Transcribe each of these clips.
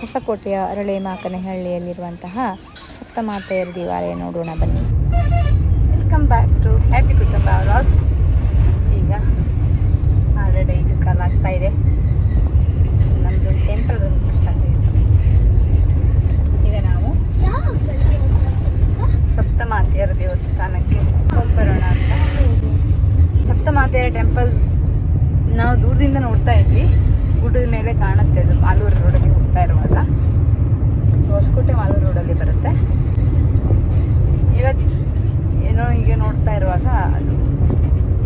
ಹೊಸಕೋಟೆಯ ಅರಳೆ ಮಾಕನಹಳ್ಳಿಯಲ್ಲಿರುವಂತಹ ಸಪ್ತಮಾತೆಯರ ದೇವಾಲಯ ನೋಡೋಣ ಬನ್ನಿ. ವೆಲ್ಕಮ್ ಬ್ಯಾಕ್ ಟು ಹ್ಯಾಪಿ ಕುಟುಂಬ ವ್ಲಾಗ್ಸ್ ಈಗ ಆಲ್ರೆಡಿ ಐದು ಕಾಲ ಆಗ್ತಾ ಇದೆ. ನಮ್ಮದು ಟೆಂಪಲ್ ಈಗ ನಾವು ಸಪ್ತಮಾತೆಯರ ದೇವಸ್ಥಾನಕ್ಕೆ ಹೋಗಿ ಅಂತ. ಸಪ್ತಮಾತೆಯರ ಟೆಂಪಲ್ ನಾವು ದೂರದಿಂದ ನೋಡ್ತಾ ಇದ್ವಿ. ಗುಡ್ಡದ ಮೇಲೆ ಕಾಣುತ್ತೆ. ಅದು ಮಾಲೂರು ರೋಡಲ್ಲಿ ಹೋಗ್ತಾ ಇರುವಾಗ. ಹೊಸಕೋಟೆ ಮಾಲೂರು ರೋಡಲ್ಲಿ ಬರುತ್ತೆ. ಇವತ್ತು ಏನೋ ಹೀಗೆ ನೋಡ್ತಾ ಇರುವಾಗ ಅದು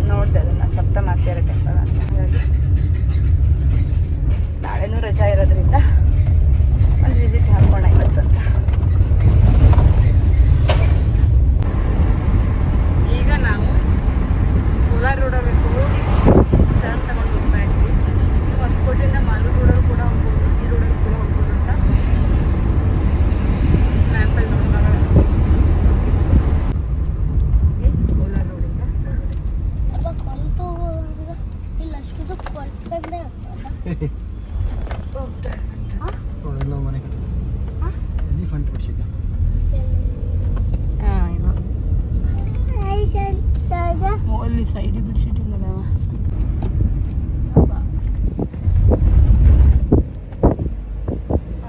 ನೋಡಿದೆ ಅದನ್ನು ಸಪ್ತಮಾತೆಯರ ಟೆಂಪಲ್ ಅಂತ. ಹಾಗಾಗಿ ಅಲ್ಲಿ ಸೈಡಿಗೆ ಬಿಡ್ಸಿಟ್ಟಿಲ್ಲದವ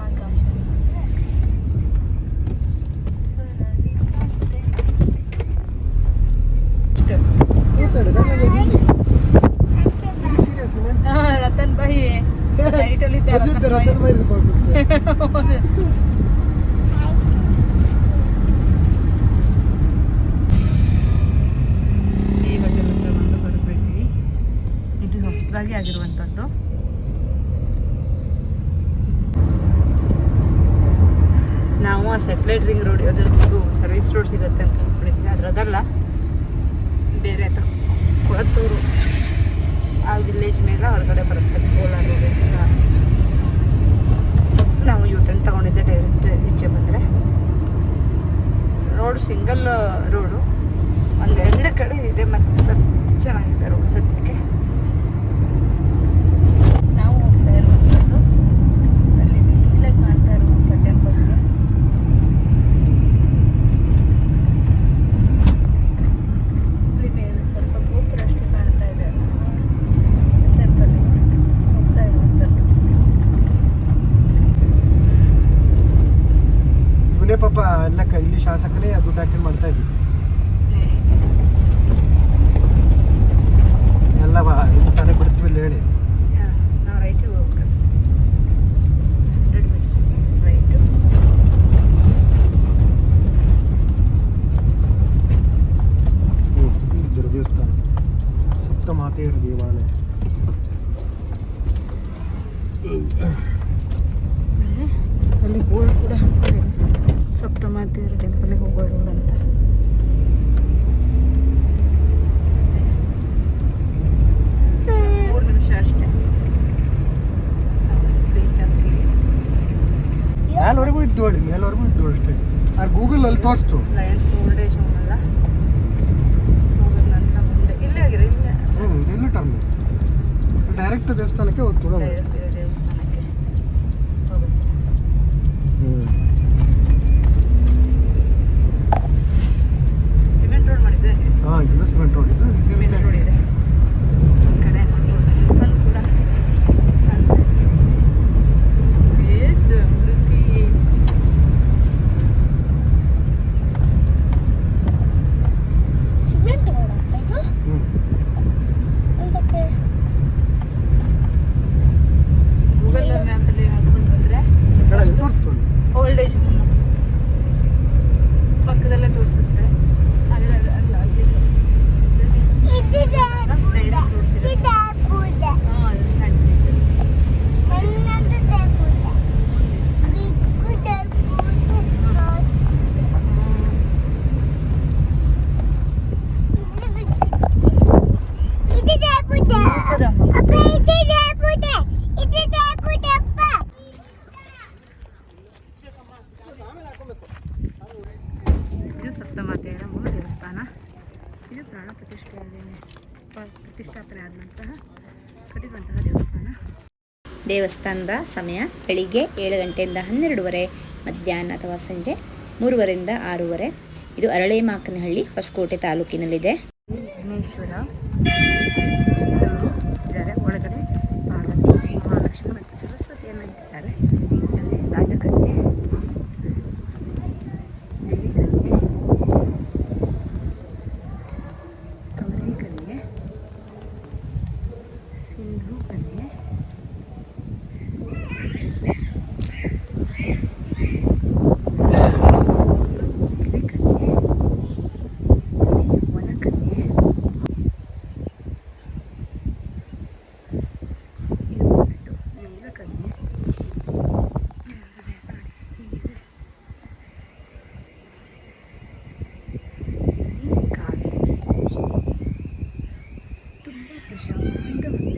ಆಕಾಶ ರತನ್ ಭಾಯಿ ಲೈಟಲ್ಲಿ ರತನ್ ಭಾಯಿ ಹೊಸದಾಗಿ ಆಗಿರುವಂಥದ್ದು. ನಾವು ಆ ಸೆಟ್ಲೈಟ್ ರಿಂಗ್ ರೋಡ್ ಯಾವ್ದು ಸರ್ವಿಸ್ ರೋಡ್ ಸಿಗುತ್ತೆ ಅಂತ ಅಂದ್ಕೊಂಡಿದ್ವಿ ಅದ್ರದಲ್ಲ ಬೇರೆ ಹತ್ರ ಕೊಳತ್ತೂರು ಆ ವಿಲೇಜ್ ಮೇಲೆ ಹೊರಗಡೆ ಬರುತ್ತೆ. ಕೋಲಾರ ನಾವು ಯು ಟರ್ನ್ ತಗೊಂಡಿದ್ದೆ ಡೈರೆಕ್ಟ್ ಈಚೆ ಬಂದರೆ. ರೋಡ್ ಸಿಂಗಲ್ ರೋಡು ಒಂದು ಎರಡು ಕಡೆ ಇದೆ, ಮತ್ತು ಚೆನ್ನಾಗಿದೆ ರೋಡ್ ಸದ್ಯಕ್ಕೆ ನಾವು ಹೋಗ್ತಾ ಇರುವಂಥದ್ದು ಅಲ್ಲಿ ಮೇಲೆ ಕಾಣ್ತಾ ಇರುವಂಥ ಟೆಂಪಲ್ಗೆ ಅಲ್ಲಿ ಮೇಲೆ ಸ್ವಲ್ಪ ಗೋಪುರ ಅಷ್ಟೇ ಕಾಣ್ತಾ ಇದೆ ಟೆಂಪಲ್ಗೆ ಹೋಗ್ತಾ ಇರುವಂಥದ್ದು ಇವನೇ ಪಾಪ ಎಲ್ಲ ಕ- ಇಲ್ಲಿ ಶಾಸಕನೇ ದುಡ್ಡು ಹಾಕಿ ಮಾಡ್ತಾ ಇದ್ವಿ ಎಲ್ಲ ಬಾ- ಇಲ್ಲಿ ತಾನೇ ಬಿಡ್ತೀವಿ ಇಲ್ಲಿ ಹೇಳಿ. ನಾವು ರೈಟಿಗೆ ಹೋಗ್ಬೇಕು ಹಂಡ್ರೆಡ್ ಮೀಟರ್ಸ್ ರೈಟು ಹ್ಮ್, ಇಲ್ಲಿದ್ದಿರೋ ದೇವಸ್ಥಾನ. ಸಪ್ತಮಾತೆಯರ ದೇವಾಲಯ ಆಮೇಲೆ ಅಲ್ಲಿ ಬೋರ್ಡ್ ಕೂಡ ಹಾಕ್ಕೊಂಡಿದೆ ಸಪ್ತಮಾತೆಯರ ಟೆಂಪಲ್ಗೆ ಹೋಗೋ ರೋಡ್ ಅಂತ ಮೂರು ನಿಮಿಷ ಅಷ್ಟೇ ರೀಚ್ ಆಗ್ತೀವಿ ಮೇಲ್ವರೆಗೂ ಇದ್ದು ಹೇಳಿ ಮೇಲ್ವರೆಗೂ ಇದ್ದು ಅಷ್ಟೇ. ಆ ಗೂಗಲ್ ಅಲ್ಲಿ ತೋರಿಸ್ತು. ಲಯನ್ಸ್ ಓಲ್ಡ್ ಏಜ್ ಹೋಮ್ ಅಲ್ಲ ನಂತರ ಮುಂದೆ ಇಲ್ಲೇ ಆಗಿರಿ ಇಲ್ಲೇ. ಹ್ಞೂ ಇಲ್ಲಿ ಟರ್ನ್ ಡೈರೆಕ್ಟ್ ದೇವಸ್ಥಾನಕ್ಕೆ ಹೋಗಿ ತುಳ ಡೈರೆಕ್ಟ್ ಇರೋ ದೇವಸ್ಥಾನಕ್ಕೆ ಹೋಗುತ್ತೆ ಹ್ಞೂ ಸಿಮೆಂಟ್ ರೋಡ್ ಮಾಡಿದ್ದೆ ಹಾಂ ಇಲ್ಲ ಸಿಮೆಂಟ್ ರೋಡ್ ಇದು ಸಿಮೆಂಟ್ ಇದು ರೋಡ್ ಇದೆ ಈ ಕಡೆ ನೋಡ್ಬೋದು ನಿಲ್ಸನ್ ಕೂಡ ಕಾಣ್ತಾ ಇದೆ. Yes, ಅಮೃತಿ. ಹ್ಞೂ ಗೂಗಲ್ ಮ್ಯಾಪಲ್ಲಿ ಹಾಕೊಂಡು ಬಂದರೆ ಕಡೆ ತೋರಿಸ್ತು ಅಲ್ಲಿ. ಓಲ್ಡ್ ಏಜ್ ಹೋಮ್ ಪಕ್ಕದಲ್ಲೇ ತೋರಿಸುತ್ತೆ ಆದರೆ ಅದು ಅಲ್ಲ ಅಲ್ಲಿ ಡೈರೆಕ್ಟ್ ತೋರಿಸಿದೆ ಹಾಂ ಅದು ಸಣ್ಣ ಇದೆ. ಇದು ಸಪ್ತಮಾತೆಯರ ಮೂಲ ದೇವಸ್ಥಾನ ಇದು ಪ್ರಾಣ ಪ್ರತಿಷ್ಠೆ ಪ್ರತಿಷ್ಠಾಪನೆ ಆದ ಕಟ್ಟಿರುವಂತಹ ದೇವಸ್ಥಾನ. ದೇವಸ್ಥಾನದ ಸಮಯ ಬೆಳಿಗ್ಗೆ ಏಳು ಗಂಟೆಯಿಂದ ಹನ್ನೆರಡುವರೆ, ಮಧ್ಯಾಹ್ನ ಅಥವಾ ಸಂಜೆ ಮೂರುವರೆಯಿಂದ ಆರೂವರೆ. ಇದು ಅರಳೇಮಾಕನಹಳ್ಳಿ ಹೊಸಕೋಟೆ ತಾಲೂಕಿನಲ್ಲಿದೆ. ವಿಘ್ನೇಶ್ವರ ಇದ್ದಾರೆ. ಒಳಗಡೆ ಪಾರ್ವತಿ, ಮಹಾಲಕ್ಷ್ಮಿ ಮತ್ತು ಸರಸ್ವತಿಯನ್ನು ಇಟ್ಟಿದ್ದಾರೆ. ಅಲ್ಲಿ ರಾಜಕನ್ಯೆ ಪ್ರಶಾಂತ ಒಂದು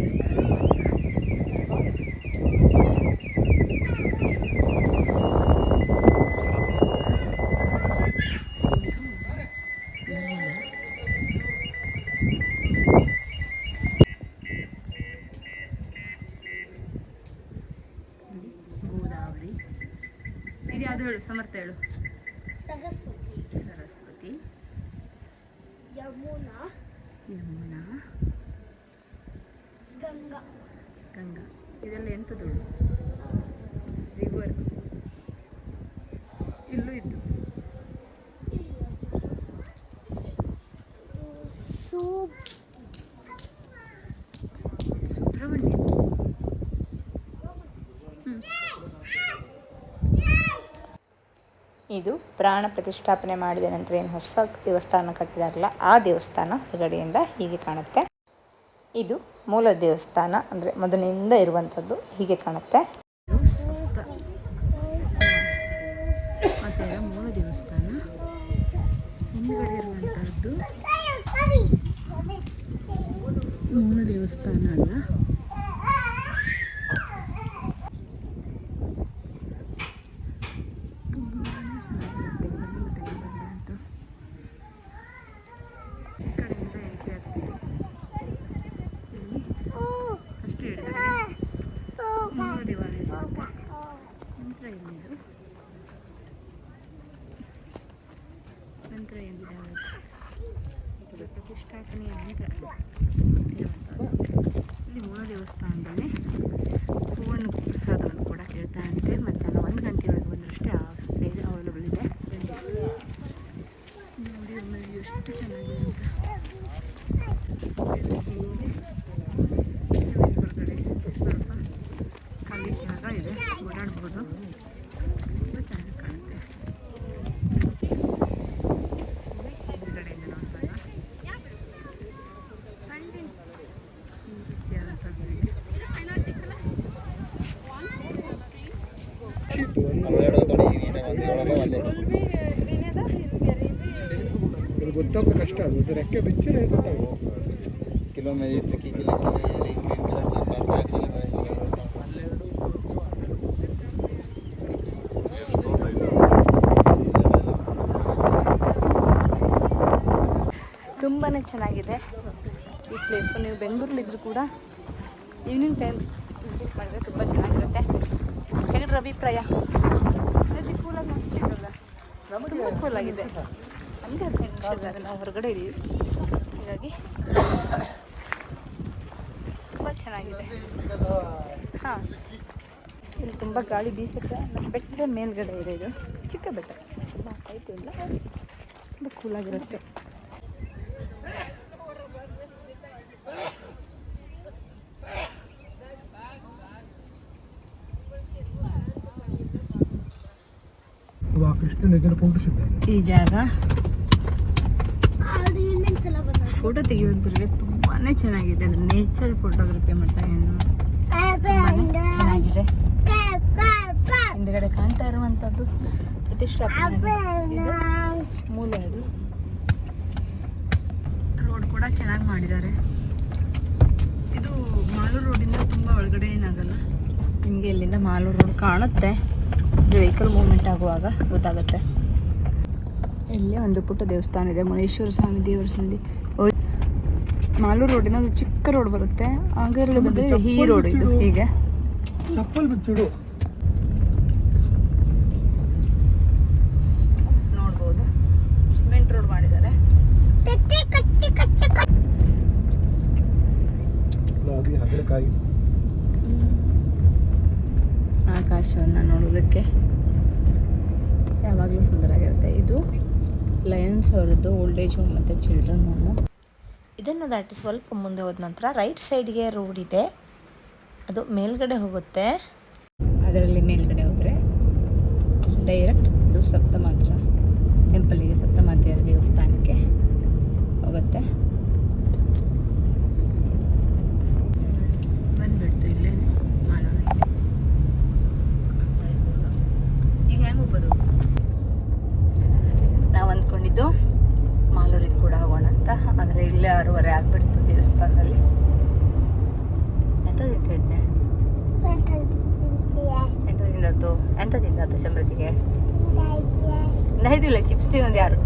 ಇಲ್ಲಿ ಗೋದಾವರಿ ಇದು ಯಾವುದು ಹೇಳು ಸಮರ್ಥ ಹೇಳು. ಸರಸ್ವತಿ. ಸರಸ್ವತಿ. ಯಮುನಾ. ಯಮುನಾ. ಗಂಗಾ. ಗಂಗಾ. ಇದೆಲ್ಲ ರಿವರ್ ಇಲ್ಲೂ ಇದ್ದು. ಸುಬ್ರಹ್ಮಣ್ಯ. ಇದು ಪ್ರಾಣ ಪ್ರತಿಷ್ಠಾಪನೆ ಮಾಡಿದ ನಂತರ ಏನು ಹೊಸ ದೇವಸ್ಥಾನ ಕಟ್ಟಿದಾರಲ್ಲ ಆ ದೇವಸ್ಥಾನ ಹೊರಗಡೆಯಿಂದ ಹೀಗೆ ಕಾಣುತ್ತೆ. ಇದು ಮೂಲ ದೇವಸ್ಥಾನ ಅಂದರೆ ಮೊದಲಿನಿಂದ ಇರುವಂಥದ್ದು ಹೀಗೆ ಕಾಣುತ್ತೆ. ಮೂಲ ದೇವಸ್ಥಾನ. ದೇವಸ್ಥಾನ ಅಲ್ಲ ತುಂಬಾನೇ ಚೆನ್ನಾಗಿರುತ್ತೆ ಇವಾಗಿನ ಟೈಮಲ್ಲಿ ಅಂತೂ ಈ ಕಡೆಯಿಂದ ಎಂಟ್ರಿ ಆಗ್ತೀವಿ ಇಲ್ಲಿ ಫಸ್ಟ್ ಹಿಡಿದ್ರೆ ಮೂಲ ದೇವಾಲಯ ಸಿಗುತ್ತೆ ನಂತರ ಇಲ್ಲಿದು ನಂತರ ಎಲ್ಲಿದ್ದಾವೆ ಇದು ಪ್ರತಿಷ್ಠಾಪನೆಯ ಇರುವಂಥದ್ದು ಇಲ್ಲಿ ಮೂಲ ದೇವಸ್ಥಾನದಲ್ಲಿ ಹೂವನ್ನು ಪ್ರಸಾದವನ್ನು ಕೂಡ ಕೇಳ್ತಾರಂತೆ ಮಧ್ಯಾಹ್ನ ಒಂದು ಗಂಟೆಯೊಳಗೆ ಬಂದರಷ್ಟೇ ಆ ಸೇವೆ ಅವೈಲಬಲ್ ಇದೆ. ನೋಡಿ, ಒಮ್ಮೆ ಎಷ್ಟು ಚೆನ್ನಾಗಿದೆ ಅಂತ. ಹೊರಗಡೆ ಸ್ವಲ್ಪ ಖಾಲಿ ಜಾಗ ಇದೆ. ಓಡಾಡ್ಬೋದು ತುಂಬ ಚೆನ್ನಾಗಿ ಕಾಣುತ್ತೆ ಎದುರುಗಡೆಯಿಂದ ನೋಡಿದಾಗ ಈ ರೀತಿಯಾದಂಥದ್ದು ಇದೆ ಅದು ಗೊತ್ತಾಗ್ಬೇಕು ಕಷ್ಟ, ಅದು ಅದು ರೆಕ್ಕೆ ಬೆಚ್ಚರೆ ಗೊತ್ತಾಗುತ್ತೆ ಕಿಲೋಮೀಟರ್ ತುಂಬಾ ಚೆನ್ನಾಗಿದೆ ಈ ಪ್ಲೇಸು ನೀವು ಬೆಂಗಳೂರಲ್ಲಿದ್ದರೂ ಕೂಡ ಈವ್ನಿಂಗ್ ಟೈಮ್ ವಿಸಿಟ್ ಮಾಡಿದ್ರೆ ತುಂಬ ಚೆನ್ನಾಗಿರುತ್ತೆ. ಹೇಗಿದ್ರ ಅಭಿಪ್ರಾಯ? ಕೂಲಾಗಿ ಮಸ್ತಿರಲ್ಲ ತುಂಬ ಕೂಲಾಗಿದೆ ನಿಮಿಷ ನಾವು ಹೊರಗಡೆ ಇದ್ದೀವಿ ಹೀಗಾಗಿ ತುಂಬ ಚೆನ್ನಾಗಿದೆ. ಹಾಂ. ಇಲ್ಲಿ ತುಂಬ ಗಾಳಿ ಬೀಸುತ್ತೆ. ನಮ್ಮ ಬೆಟ್ಟದ ಮೇಲ್ಗಡೆ ಇದೆ ಇದು. ಚಿಕ್ಕ ಬೆಟ್ಟ. ತುಂಬ ಹೈಟ್ ಇಲ್ಲ. ತುಂಬ ಕೂಲಾಗಿರುತ್ತೆ ಈ ಜಾಗ ಫೋಟೋ ತೆಗೆಯೋದ್ರಿಗೆ ತುಂಬಾ ಚೆನ್ನಾಗಿದೆ. ಅದು ನೇಚರ್ ಫೋಟೋಗ್ರಫಿ ಮಾಡ್ತಾರೆ ಚೆನ್ನಾಗಿದೆ. ಹಿಂದ್ಗಡೆ ಕಾಣ್ತಾ ಇರುವಂಥದ್ದು ಪ್ರತಿಷ್ಠಾಪನೆ ಇದು ಮೂಲ ರೋಡ್ ಕೂಡ ಚೆನ್ನಾಗಿ ಮಾಡಿದ್ದಾರೆ. ಇದು ಮಾಲೂರು ರೋಡಿಂದ ತುಂಬ ಒಳಗಡೆ ಏನಾಗಲ್ಲ. ನಿಮಗೆ ಇಲ್ಲಿಂದ ಮಾಲೂರು ರೋಡ್ ಕಾಣುತ್ತೆ. ವೆಹಿಕಲ್ ಮೂವ್ಮೆಂಟ್ ಆಗುವಾಗ ಗೊತ್ತಾಗುತ್ತೆ. ಇಲ್ಲಿ ಒಂದು ಪುಟ್ಟ ದೇವಸ್ಥಾನ ಇದೆ ಮುನೇಶ್ವರ ಸ್ವಾಮಿ ದೇವರ ಸಂದಿ ಮಾಲೂರು ರೋಡಿನ ಒಂದು ಚಿಕ್ಕ ರೋಡ್ ಬರುತ್ತೆ. ಆಗರಲ್ಲಿ ಬಂದರೆ ಈ ರೋಡ್ ಇದು ಹೀಗೆ. ಚಪ್ಪಲ್ ಬಿಚ್ಚಿಡು. ನೋಡ್ಬೋದು. ಸಿಮೆಂಟ್ ರೋಡ್ ಮಾಡಿದ್ದಾರೆ. ಆಕಾಶವನ್ನು ನೋಡೋದಕ್ಕೆ ಯಾವಾಗಲೂ ಸುಂದರಾಗಿರುತ್ತೆ ಇದು. ಲಯನ್ಸ್ ಅವರದ್ದು ಓಲ್ಡ್ ಏಜ್ ಹೋಮ್ ಮತ್ತು ಚಿಲ್ಡ್ರನ್ ಹೋಮು ಇದನ್ನು ದಾಟಿ ಸ್ವಲ್ಪ ಮುಂದೆ ಹೋದ ನಂತರ ರೈಟ್ ಸೈಡ್ಗೆ ರೋಡ್ ಇದೆ. ಅದು ಮೇಲ್ಗಡೆ ಹೋಗುತ್ತೆ. ಅದರಲ್ಲಿ ಮೇಲ್ಗಡೆ ಹೋದರೆ ಡೈರೆಕ್ಟ್ ಅದು ಸಪ್ತಮಾತ್ರ ಟೆಂಪಲಿಗೆ ಸಪ್ತಮಾತೆಯರ ದೇವಸ್ಥಾನಕ್ಕೆ ಹೋಗುತ್ತೆ ಬಂದ್ಬಿಡ್ತು ಇಲ್ಲೇ ಮಾಡೋರಿಗೆ ಈಗ ಹೆಂಗೆ ಹೋಗ್ಬೋದು ಅಂದ್ಕೊಂಡಿದ್ದು ಮಾಲೂರಿಗೆ ಕೂಡ ಹೋಗೋಣ ಅಂತ. ಆದರೆ ಇಲ್ಲೇ ಆರೂವರೆ ಆಗ್ಬಿಡ್ತು ದೇವಸ್ಥಾನದಲ್ಲಿ. ಎಂತ ತಿಂತಿದ್ದೆ ಎಂತ ತಿಂದತ್ತು ಎಂತ ತಿಂದತ್ತು ಸಮೃದ್ಧಿಗೆ ನೈದಿಲ್ಲ ಚಿಪ್ಸ್ ತಿನ್ನೋದು ಯಾರು?